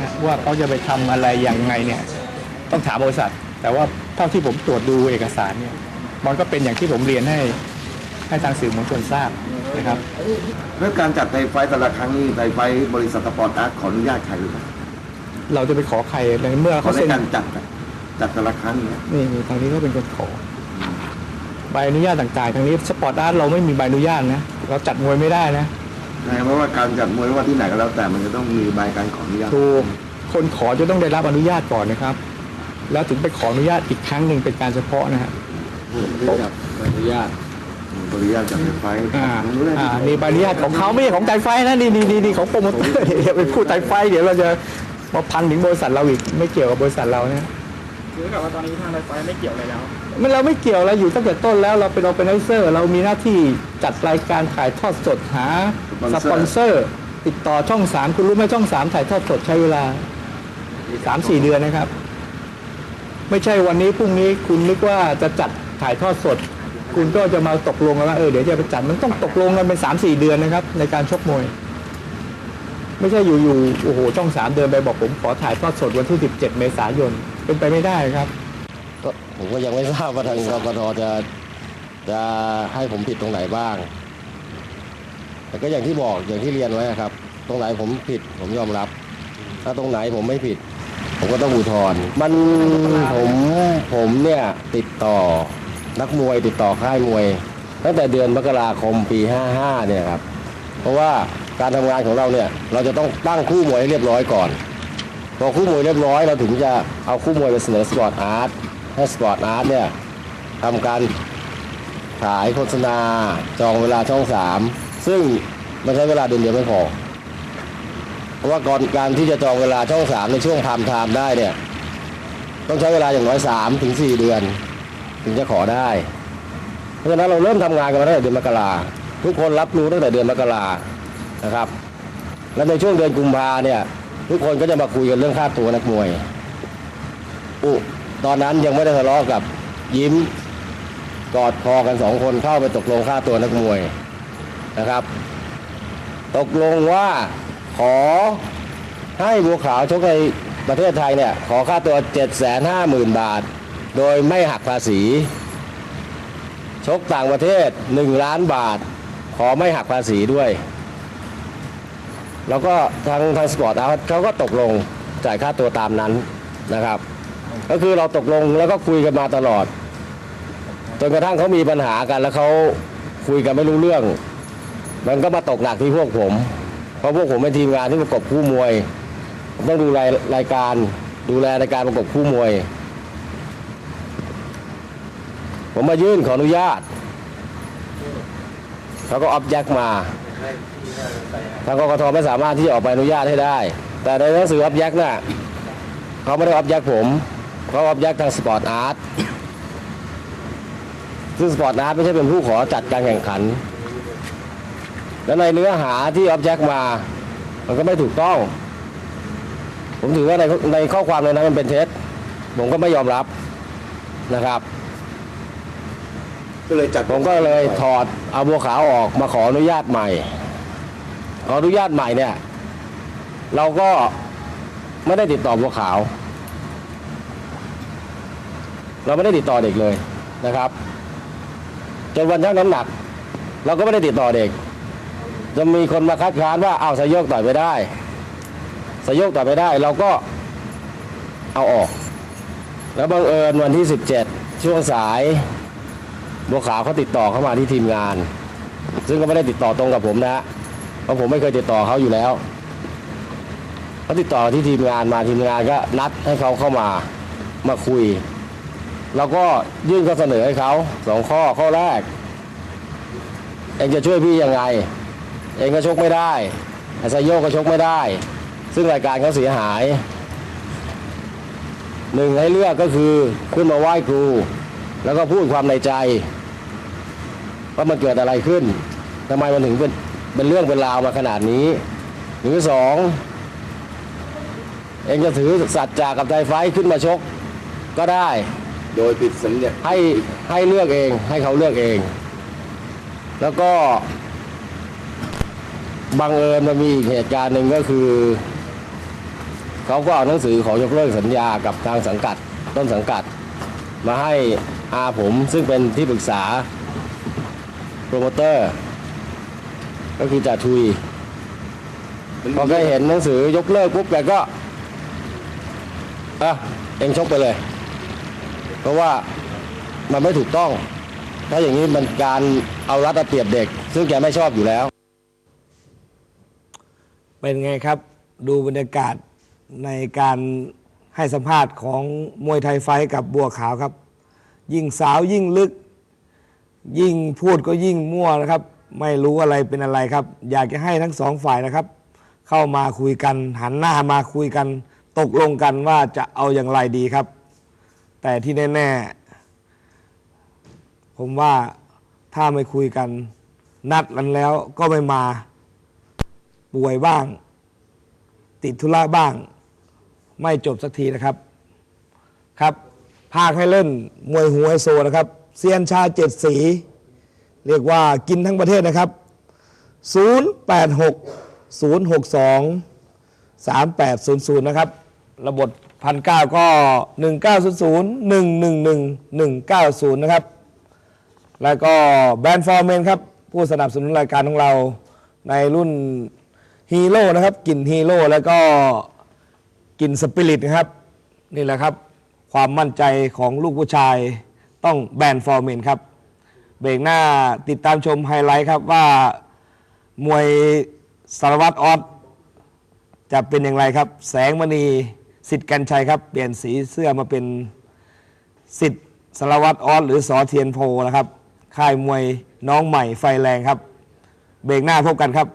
นะว่าเขาจะไปทำอะไรยังไงเนี่ยต้องถามบริษัท แต่ว่าเท่าที่ผมตรวจดูเอกสารเนี่ยมันก็เป็นอย่างที่ผมเรียนให้ให้ทางสื่อมวลชนทราบนะครับเรื่องการจัดไทยไฟท์แต่ละครั้งนี้ไทยไฟท์บริษัทสปอร์ตอาร์ตขออนุญาตใครหรือเปล่าเราจะไปขอใครในเมื่อขอเขาในเซ็นการจัดอะจัดแต่ละครั้งเนี่ยนี่นี่ทางนี้ก็เป็นคนขอใบอนุญาตต่างๆทางนี้สปอร์ตอาร์ตเราไม่มีใบอนุญาตนะเราจัดมวยไม่ได้นะนะ เพราะว่าการจัดมวยไม่ว่าที่ไหนก็แล้วแต่มันจะต้องมีใบการขออนุญาตถูกคนขอจะต้องได้รับอนุญาตก่อนนะครับ แล้วถึงไปขออนุญาตอีกครั้งหนึ่งเป็นการเฉพาะนะฮะจัดใบอนุญาตบริญาตจัดไทยไฟท์อ่าผมรู้ได้อ่านี่ใบอนุญาตของเขาไม่ใช่ของไตรไฟนะนี่นี่นี่นี่ของโปรโมเตอร์เดี๋ยวไปพูดไตรไฟ เดี๋ยวเราจะมาพันถึงบริษัทเราอีกไม่เกี่ยวกับบริษัทเรานะคือกับว่าตอนนี้ทางไฟฟ้าไม่เกี่ยวอะไรแล้ว มันเราไม่เกี่ยวเราอยู่ตั้งแต่ต้นแล้วเราเป็น o อเ a นเซอร์เรามีหน้าที่จัดรายการถ่ายทอดสดหาสปอนเซอร์ ติดต่อช่องสามคุณรู้ไหมช่องสามถ่ายทอดสดใช้เวลาสามสี่เดือนนะครับ ไม่ใช่วันนี้พรุ่งนี้คุณนึกว่าจะจัดถ่ายทอดสด คุณก็จะมาตกลงกันว่าเออเดี๋ยวจะไปจัดมันต้องตกลงกันเป็นสามสี่เดือนนะครับ ในการชกมวย ไม่ใช่อยู่ๆโอ้โหช่องสามเดินไปบอกผมขอถ่ายทอดสดวันที่สิบเจ็ดเมษายนเป็นไปไม่ได้ครับ ก็ผมก็ยังไม่ทราบว่าทางกกตจะจะให้ผมผิดตรงไหนบ้าง แต่ก็อย่างที่บอกอย่างที่เรียนไว้ครับ ตรงไหนผมผิดผมยอมรับ ถ้าตรงไหนผมไม่ผิด ผมก็ต้องอุทธรณ์มันผมผมเนี่ยติดต่อนักมวยติดต่อค่ายมวย ตั้งแต่เดือนมกราคมปี 55 เนี่ยครับ เพราะว่าการทำงานของเราเนี่ย เราจะต้องตั้งคู่มวยให้เรียบร้อยก่อนพอคู่มวยเรียบร้อยเราถึงจะเอาคู่มวยไปเสนอสปอร์ตอาร์ต ให้สปอร์ตอาร์ตเนี่ยทำการขายโฆษณาจองเวลาช่องสามซึ่งมันใช้เวลาเดือนเดียวไม่พอเพราะว่าก่อนการที่จะจองเวลาช่องสามในช่วงพามไทม์ได้เนี่ย ต้องใช้เวลาอย่างน้อยสามถึงสี่เดือน ถึงจะขอได้ เพราะฉะนั้นเราเริ่มทำงานกันมาตั้งแต่เดือนมกราทุกคนรับรู้ตั้งแต่เดือนมกรานะครับ และในช่วงเดือนกุมภาเนี่ย ทุกคนก็จะมาคุยกันเรื่องค่าตัวนักมวยอุ ตอนนั้นยังไม่ได้ทะเลาะกับยิ้มกอดคอกันสองคนเข้าไปตกลงค่าตัวนักมวยนะครับ ตกลงว่าขอให้บัวขาวชกในประเทศไทยเนี่ยขอค่าตัว 750,000 บาท โดยไม่หักภาษี ชกต่างประเทศ 1 ล้านบาท ขอไม่หักภาษีด้วย แล้วก็ทางทางสปอร์ตอาร์ตเขาก็ตกลงจ่ายค่าตัวตามนั้นนะครับ ก็คือเราตกลงแล้วก็คุยกันมาตลอดจนกระทั่งเขามีปัญหากัน แล้วเขาคุยกันไม่รู้เรื่อง มันก็มาตกหนักที่พวกผม เพราะพวกผมเป็นทีมงานที่ประกบคู่มวย ต้องดูรายรายการดูแลในการประกบคู่มวย ผมมายื่นขออนุญาตเขาก็ออบแจ็คมาทางกรกตไม่สามารถที่จะออกใบอนุญาตให้ได้ แต่ในหนังสือออบแยกน่ะเขาไม่ได้ออบแยกผม เขาออบแยกทางสปอร์ตอาร์ตซึ่งสปอร์ตอาร์ตไม่ใช่เป็นผู้ขอจัดการแข่งขัน และในเนื้อหาที่ออบแยกมา มันก็ไม่ถูกต้อง ผมถือว่าในในข้อความในนั้นมันเป็นเท็จ ผมก็ไม่ยอมรับนะครับ ก็เลยจัดผมก็เลยถอดเอาบัวขาวออกมาขออนุญาตใหม่ ขออนุญาตใหม่เนี่ย เราก็ไม่ได้ติดต่อบัวขาว เราไม่ได้ติดต่อเด็กเลยนะครับจนวันชั่งน้ำหนัก เราก็ไม่ได้ติดต่อเด็ก จะมีคนมาคัดค้านว่าเอาสยโยกต่อยไปได้สยโยกต่อยไปได้ เราก็เอาออก แล้วบังเอิญวันที่ 17 ช่วงสายบัวขาวเขาติดต่อเข้ามาที่ทีมงาน ซึ่งก็ไม่ได้ติดต่อตรงกับผมนะเพราะผมไม่เคยติดต่อเขาอยู่แล้วเขาติดต่อที่ทีมงานมาทีมงานก็นัดให้เขาเข้ามามาคุย แล้วก็ยื่นข้อเสนอให้เขาสองข้อข้อแรก เองจะช่วยพี่ยังไง เองก็ชกไม่ได้ไอ้ไซโยก็ชกไม่ได้ ซึ่งรายการเขาเสียหายหนึ่งให้เลือกก็คือขึ้นมาไหว้ครู แล้วก็พูดความในใจ ว่ามันเกิดอะไรขึ้นทำไมมันถึงเป็นเป็นเรื่องเป็นราวมาขนาดนี้ หรือสองเองจะถือสัตว์จากกับไทไฟขึ้นมาชกก็ได้ โดยผิดสัญญาให้ให้เลือกเองให้เขาเลือกเอง แล้วก็บังเอิญมันมีอีกเหตุการณ์หนึ่งก็คือ เขาก็เอาหนังสือขอยกเลิกสัญญากับทางสังกัด ต้นสังกัด มาให้อาผมซึ่งเป็นที่ปรึกษาโปรโมเตอร์ ก็คือจ่าทุยพอแกเห็นหนังสือยกเลิกปุ๊บแกก็อะเองชกไปเลย เพราะว่ามันไม่ถูกต้อง ถ้าอย่างนี้มันการเอารัดเอาเปรียบเด็ก ซึ่งแกไม่ชอบอยู่แล้ว เป็นไงครับ ดูบรรยากาศในการให้สัมภาษณ์ของมวยไทยไฟกับบัวขาวครับ ยิ่งสาวยิ่งลึก ยิ่งพูดก็ยิ่งมั่วนะครับ ไม่รู้อะไรเป็นอะไรครับ อยากจะให้ทั้งสองฝ่ายนะครับ เข้ามาคุยกันหันหน้ามาคุยกัน ตกลงกันว่าจะเอาอย่างไรดีครับ แต่ที่แน่ๆ ผมว่าถ้าไม่คุยกัน นัดกันแล้วก็ไม่มา ป่วยบ้าง ติดธุระบ้าง ไม่จบสักทีนะครับครับภาคให้เล่นมวยหัวไฮโซนะครับเซียนชาเจ็ดสี เรียกว่ากินทั้งประเทศนะครับ 086 062 3800 นะครับ ระบบ พันเก้าก็1900 111 190นะครับ แล้วก็แบรนด์ฟอร์เมนครับ ผู้สนับสนุนรายการของเราในรุ่นฮีโร่นะครับกลิ่นฮีโร่แล้วก็กลิ่นสปิริตนะครับ นี่แหละครับ ความมั่นใจของลูกผู้ชายต้องแบรนด์ฟอร์เมนครับ เบรกหน้าติดตามชมไฮไลท์ครับว่ามวยสารวัตรออสจะเป็นอย่างไรครับ แสงมณี สิทธิ์กันชัยครับ เปลี่ยนสีเสื้อมาเป็นสิทธิ์สารวัตรออสหรือสอเทียนโพนะครับ ค่ายมวยน้องใหม่ไฟแรงครับ เบรกหน้าพบกันครับ